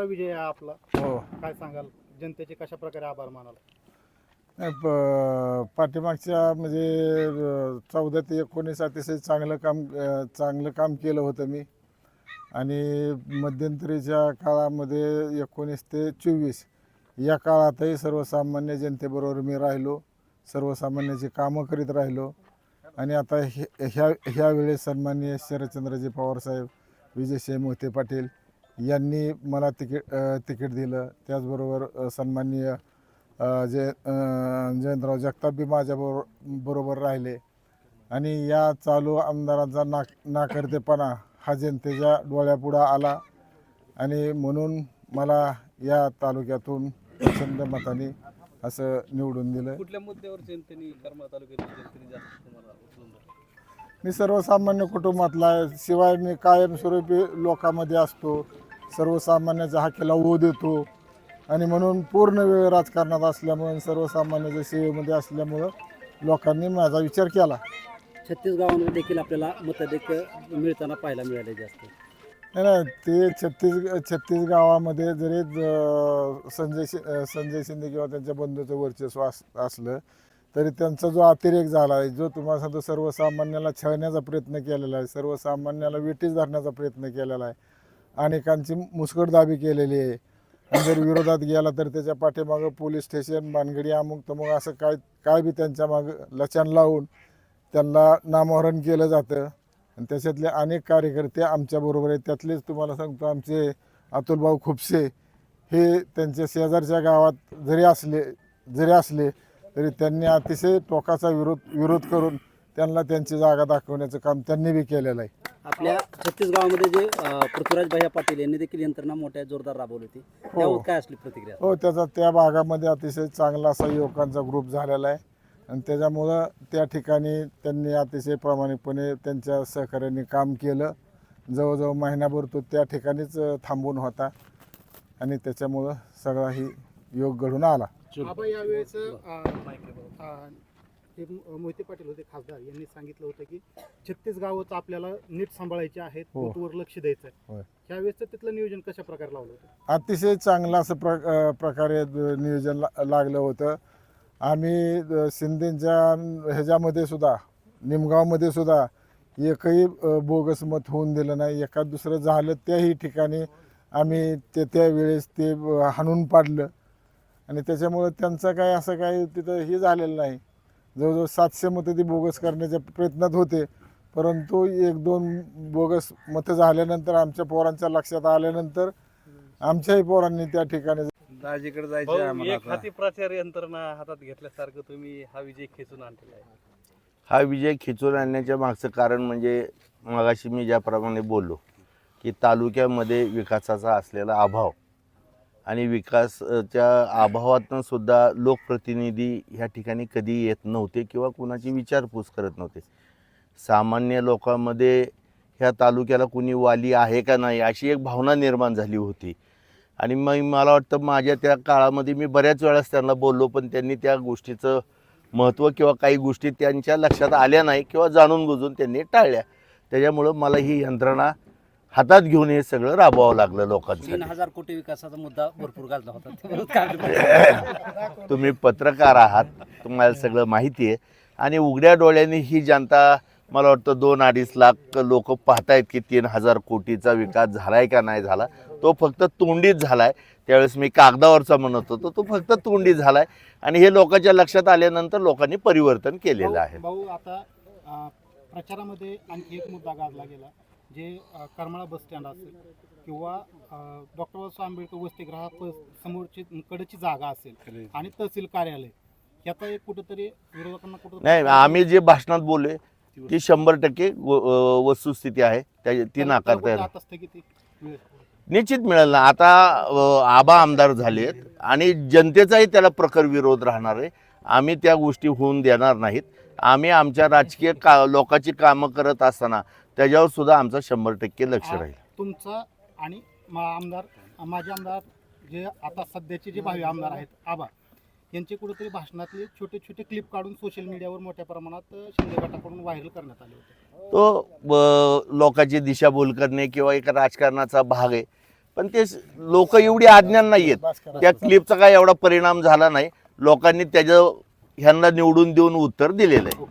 तिसरा विजय आहे आपला. हो. काय सांगाल? जनतेचे कशा प्रकारे आभार मानाल? नाही, प- पाठीमागच्या म्हणजे चौदा ते एकोणीस अतिशय चांगलं काम अ, चांगलं काम केलं होतं मी. आणि मध्यंतरीच्या काळामध्ये एकोणीस ते चोवीस या काळातही सर्वसामान्य जनतेबरोबर मी राहिलो. सर्वसामान्याची कामं करीत राहिलो. आणि आता हे ह्या ह्या वेळेस सन्माननीय शरदचंद्रजी पवारसाहेब विजयसिंह मोहिते पाटील यांनी मला तिकीट तिकीट दिलं. त्याचबरोबर सन्माननीय जय जयंतराव जगताप बी माझ्याबरोबर बरोबर राहिले. आणि या चालू आमदारांचा ना नाकर्तेपणा हा जनतेच्या डोळ्यापुढं आला. आणि म्हणून मला या तालुक्यातून प्रचंड मताने असं निवडून दिलं कुठल्या मुद्द्यावर जनतेने करमाळा? मी सर्वसामान्य कुटुंबातला आहे. शिवाय मी कायमस्वरूपी लोकांमध्ये असतो. सर्वसामान्याच्या हाकेला ओ देतो. आणि म्हणून पूर्ण वेळ राजकारणात असल्यामुळे आणि सर्वसामान्याच्या सेवेमध्ये असल्यामुळं लोकांनी माझा विचार केला. छत्तीस गावांमध्ये देखील आपल्याला मताधिक मिळताना पाहायला मिळाले जास्त. नाही नाही ते छत्तीस छत्तीस गावामध्ये जरी ज- संजय शि संजय शिंदे किंवा त्यांच्या बंधूचं वर्चस्व अस असलं तरी त्यांचा जो अतिरेक झाला आहे जो तुम्हाला सांगतो सर्वसामान्याला छळण्याचा प्रयत्न केलेला आहे सर्वसामान्याला वेटीस धरण्याचा प्रयत्न केलेला आहे अनेकांची मुस्कटदाबी केलेली आहे. आणि जर विरोधात गेला तर त्याच्या पाठीमागं पोलीस स्टेशन मानगडी अमुक तमुक असं काय काय बी त्यांच्या मागं लचन लावून त्यांना नामहरण केलं जातं. आणि त्याच्यातले अनेक कार्यकर्ते आमच्याबरोबर आहेत. त्यातलेच तुम्हाला सांगतो आमचे अतुलभाऊ खुपसे हे त्यांच्या शेजारच्या गावात जरी असले जरी असले तरी त्यांनी अतिशय टोकाचा विरोध विरोध करून त्यांना त्यांची जागा दाखवण्याचं काम त्यांनी बी केलेलं आहे. आपल्या छत्तीस गावामध्ये जे अं, पृथ्वीराज भैया पाटील यांनी देखील यंत्रणा मोठ्या जोरदार राबवली होती. त्यावर काय असली प्रतिक्रिया? हो त्याचा त्या भागामध्ये अतिशय चांगला असा युवकांचा ग्रुप झालेला आहे. आणि त्याच्यामुळं त्या ठिकाणी त्यांनी अतिशय प्रामाणिकपणे त्यांच्या सहकार्याने काम केलं. जवळजवळ महिनाभर तो त्या ठिकाणीच अ, थांबून होता. आणि त्याच्यामुळं सगळा ही योग घडून आला. आबा यावेळेस हे म- मोहिते पाटील होते खासदार यांनी सांगितलं होतं की छत्तीस गावच आपल्याला नीट सांभाळायचे आहेत हो. वर लक्ष द्यायचं आहे. होय. त्यावेळेस तिथलं नियोजन कशा प्रकारे लावलं होतं? अतिशय चांगलं असं प्र अ, प्रकारे द- नियोजन ला लागलं होतं. आम्ही शिंदेच्या ह्याच्यामध्ये सुद्धा निमगावमध्ये सुद्धा एकही अ, बोगस मत होऊन दिलं नाही. एखाद दुसरं झालं त्याही ठिकाणी आम्ही ते त्यावेळेस ते हाणून पाडलं. आणि त्याच्यामुळं त्यांचं काय असं काय तिथं हे झालेलं नाही. जवळजवळ सातशे मतं ती बोगस करण्याच्या प्रयत्नात होते परंतु एक दोन बोगस मतं झाल्यानंतर आमच्या पोरांच्या लक्षात आल्यानंतर आमच्याही पोरांनी त्या ठिकाणी दाजीकडे जायचं भाऊ, आम्हाला एक आता. हाती प्रचार यंत्रणा हातात घेतल्यासारखं तुम्ही हा विजय खेचून आणलेला आहे हा विजय खिचून आणण्याच्या मागचं कारण म्हणजे मगाशी मी ज्याप्रमाणे बोललो की तालुक्यामध्ये विकासाचा असलेला अभाव आणि विकासच्या अभावातनं सुद्धा लोकप्रतिनिधी ह्या ठिकाणी कधी येत नव्हते किंवा कुणाची विचारपूस करत नव्हते. सामान्य लोकांमध्ये ह्या तालुक्याला कुणी वाली आहे का नाही अशी एक भावना निर्माण झाली होती. आणि मग मला वाटतं माझ्या त्या काळामध्ये मी बऱ्याच वेळास त्यांना बोललो पण त्यांनी त्या गोष्टीचं महत्त्व किंवा काही गोष्टी त्यांच्या लक्षात आल्या नाही किंवा जाणून बुजून त्यांनी टाळल्या. त्याच्यामुळं मला ही यंत्रणा हातात घेऊन हे सगळं राबवावं लागलं तीन लोकांसाठी हजार कोटी विकासाचा मुद्दा भरपूर गाजला होता. तुम्ही पत्रकार आहात तुम्हाला सगळं माहिती आहे. आणि उघड्या डोळ्यांनी ही जनता मला वाटतं दोन अडीच लाख लोक पाहतायत की तीन हजार कोटीचा विकास झालाय का नाही झाला. तो फक्त तोंडीच झालाय. त्यावेळेस मी कागदावरचा म्हणत होतो तो फक्त तोंडी झालाय. आणि हे लोकांच्या लक्षात आल्यानंतर लोकांनी परिवर्तन केलेलं आहे. भाऊ भाऊ, आता अं, प्रचारामध्ये आणखी एक मुद्दा गाजला गेला. जे करमाळा बस स्टँड असेल किंवा डॉक्टर बाबासाहेब आंबेडकर वसतिगृहा समोरची कडची जागा असेल आणि तहसील कार्यालय याचा एक कुठेतरी विरोधकांना कुठं नाही आम्ही जे भाषणात बोलले ती शंभर टक्के वस्तुस्थिती आहे. त्या ती नाकारता येणार. निश्चित मिळेल ना. आता आबा आमदार झालेत आणि जनतेचाही त्याला प्रखर विरोध राहणार आहे. आम्ही त्या गोष्टी होऊन देणार नाहीत. आम्ही आमच्या राजकीय का लोकांची कामं करत असताना त्याच्यावर सुद्धा आमचं शंभर टक्के लक्ष राहील. तुमचा आणि मा- आमदार माझे आमदार जे आता सध्याचे जे भावी आमदार आहेत आबा यांचे कुठेतरी भाषणातले छोटे छोटे क्लिप काढून सोशल मीडियावर मोठ्या प्रमाणात अ, शिंदे गटाकडून व्हायरल करण्यात आले होते. तो अ, लोकांची दिशाभूल करणे किंवा एक राजकारणाचा भाग आहे. पण ते लोक एवढी अज्ञान नाहीयेत. त्या क्लिपचा काय एवढा परिणाम झाला नाही. लोकांनी त्याच्या ह्यांना निवडून देऊन उत्तर दिलेलं आहे.